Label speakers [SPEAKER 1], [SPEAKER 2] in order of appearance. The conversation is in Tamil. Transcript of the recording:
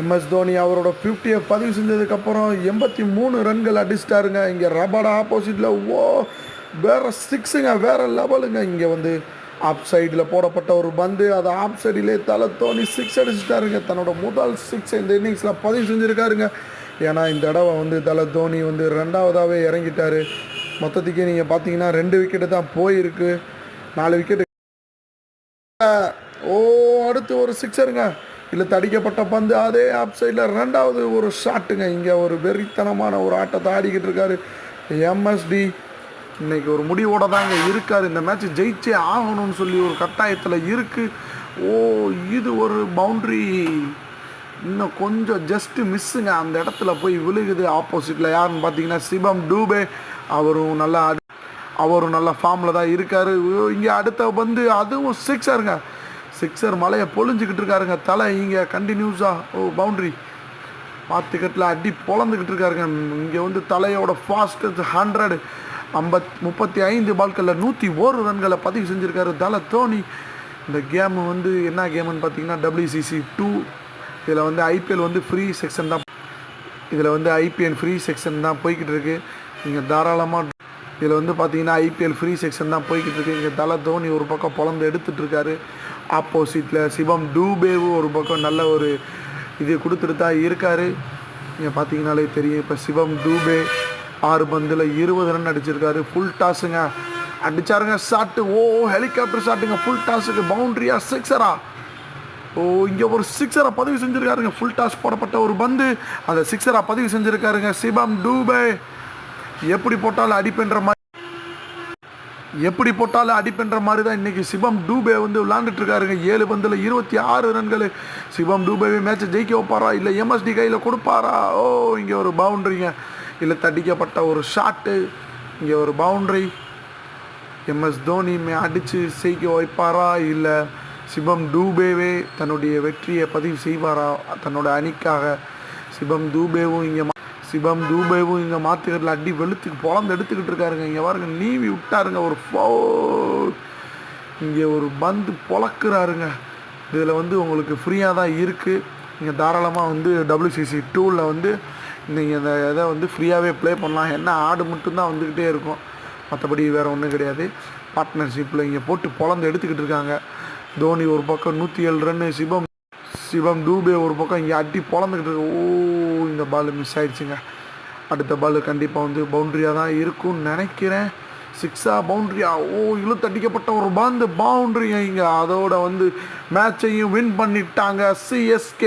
[SPEAKER 1] எம்எஸ் தோனி அவரோட ஃபிஃப்டியை பதிவு செஞ்சதுக்கப்புறம் எண்பத்தி மூணு ரன்கள் அடிச்சிட்டாருங்க. இங்கே ரபாடா ஆப்போசிட்டில் ஓ வேறு சிக்ஸுங்க வேறு லெவலுங்க இங்கே வந்து ஆப் சைடில் போடப்பட்ட ஒரு பந்து. அதை ஆப் சைடிலே தலை தோனி சிக்ஸ் அடிச்சிட்டாருங்க. தன்னோட முதல் சிக்ஸ் இந்த இன்னிங்ஸில் பதிவு செஞ்சுருக்காருங்க. ஏன்னா இந்த தடவை வந்து தலை தோனி வந்து ரெண்டாவதாகவே இறங்கிட்டாரு. மொத்தத்துக்கே நீங்கள் பார்த்தீங்கன்னா ரெண்டு விக்கெட்டு தான் போயிருக்கு. நாலு விக்கெட்டு ஓ அடுத்து ஒரு சிக்ஸருங்க இல்லை தடிக்கப்பட்ட பந்து அதே ஆப் சைடில் ரெண்டாவது ஒரு ஷாட்டுங்க இங்கே ஒரு வெறித்தனமான ஒரு ஆட்டத்தை ஆடிக்கிட்டு இருக்காரு எம்எஸ்டி இன்றைக்கி ஒரு முடிவோட தாங்க இருக்கார். இந்த மேட்ச் ஜெயிச்சே ஆகணும்னு சொல்லி ஒரு கட்டாயத்தில் இருக்குது ஓ இது ஒரு பவுண்ட்ரி இன்னும் கொஞ்சம் ஜஸ்ட்டு மிஸ்ஸுங்க அந்த இடத்துல போய் விழுகுது ஆப்போசிட்டில் யாருன்னு பார்த்தீங்கன்னா சிவம் டூபே. அவரும் நல்லா அவரும் நல்ல ஃபார்மில் தான் இருக்கார். இங்கே அடுத்த வந்து அதுவும் சிக்ஸருங்க சிக்ஸர் மலையை பொழிஞ்சிக்கிட்டு இருக்காருங்க. தலை இங்கே கண்டினியூஸாக ஓ பவுண்ட்ரி பார்த்துக்கட்டில் அடி பொழந்துக்கிட்டு இருக்காருங்க. இங்கே வந்து தலையோட ஃபாஸ்டஸ்ட் ஹண்ட்ரட் ஐம்பத் முப்பத்தி ஐந்து பால்களில் நூற்றி ஒரு ரன்களை பதிவு செஞ்சுருக்காரு தலை தோனி. இந்த கேமு வந்து என்ன கேமுன்னு பார்த்தீங்கன்னா டபிள்யூசிசி டூ இதில் வந்து ஐபிஎல் வந்து ஃப்ரீ செக்ஷன் தான். இதில் வந்து ஐபிஎல் ஃப்ரீ செக்ஷன் தான் போய்கிட்டு இருக்கு. நீங்கள் தாராளமாக இதில் வந்து பார்த்தீங்கன்னா ஐபிஎல் ஃப்ரீ செக்ஷன் தான் போய்கிட்டு இருக்கு. இங்கே தலை தோனி ஒரு பக்கம் பொழந்து எடுத்துகிட்டு இருக்காரு. ஆப்போசிட்டில் சிவம் டூபேவும் ஒரு பக்கம் நல்ல ஒரு இது கொடுத்துட்டு தான் இருக்கார். நீங்கள் பார்த்தீங்கனாலே தெரியும். இப்போ சிவம் டூபே ஆறு பந்தில் இருபது ரன் அடிச்சிருக்காரு. ஃபுல் டாஸுங்க அடிச்சாருங்க ஷாட்டு ஓ ஹெலிகாப்டர் ஷாட்டுங்க ஃபுல் டாஸுக்கு பவுண்ட்ரியா சிக்ஸரா ஓ இங்கே ஒரு சிக்ஸரை பதிவு செஞ்சுருக்காருங்க. ஃபுல் டாஸ் போடப்பட்ட ஒரு பந்து. அந்த சிக்ஸரா பதிவு செஞ்சுருக்காருங்க சிவம் டூபே. எப்படி போட்டாலும் அடிப்பென்ற மாதிரி எப்படி போட்டாலும் அடிப்பென்ற மாதிரி தான் இன்றைக்கி சிவம் டூபே வந்து விளாண்டுட்ருக்காருங்க ஏழு பந்தில் இருபத்தி ஆறு ரன்கள். சிவம் டூபேவே மேட்சை ஜெயிக்க வைப்பாரா? இல்லை எம்எஸ்டி கையில் கொடுப்பாரா? ஓ இங்கே ஒரு பவுண்ட்ரிங்க இல்லை தடிக்கப்பட்ட ஒரு ஷாட்டு இங்கே ஒரு பவுண்ட்ரி எம்எஸ் தோனி அடித்து ஜெயிக்க செய்க வைப்பாரா? இல்லை சிவம் டூபேவே தன்னுடைய வெற்றியை பதிவு செய்வாரா? தன்னோட அணிக்காக சிவம் தூபேவும் இங்கே சிவம் தூபைவும் இங்கே மாற்றுக்கட்டில் அடி வெளுத்துக்கு பொழந்து எடுத்துக்கிட்டு இருக்காருங்க. இங்கே பாருங்க நீவி விட்டாருங்க ஒரு ஃபோ இங்கே ஒரு பந்து பொழக்கிறாருங்க இதில் வந்து உங்களுக்கு ஃப்ரீயாக தான் இருக்குது நீங்கள் தாராளமாக வந்து டபிள்யூசிசி டூவில் வந்து நீங்கள் இந்த இதை வந்து ஃப்ரீயாகவே ப்ளே பண்ணலாம். என்ன ஆடு மட்டும்தான் வந்துக்கிட்டே இருக்கும். மற்றபடி வேறு ஒன்றும் கிடையாது. பார்ட்னர்ஷிப்பில் இங்கே போட்டு பொழந்து எடுத்துக்கிட்டு இருக்காங்க. தோனி ஒரு பக்கம் நூற்றி ஏழு ரன்னு சிவம் சிவம் டூபே ஒரு பக்கம் இங்கே அட்டி பொழந்துக்கிட்டு இருக்கு. ஓ இந்த பால் மிஸ் ஆயிடுச்சுங்க. அடுத்த பால் கண்டிப்பாக வந்து பவுண்ட்ரியாக தான் இருக்கும்னு நினைக்கிறேன். சிக்ஸா பவுண்ட்ரியா ஓ இழுத்தடிக்கப்பட்ட ஒரு பாந்து பவுண்ட்ரிங்க இங்கே அதோட வந்து மேட்சையும் வின் பண்ணிட்டாங்க. சிஎஸ்கே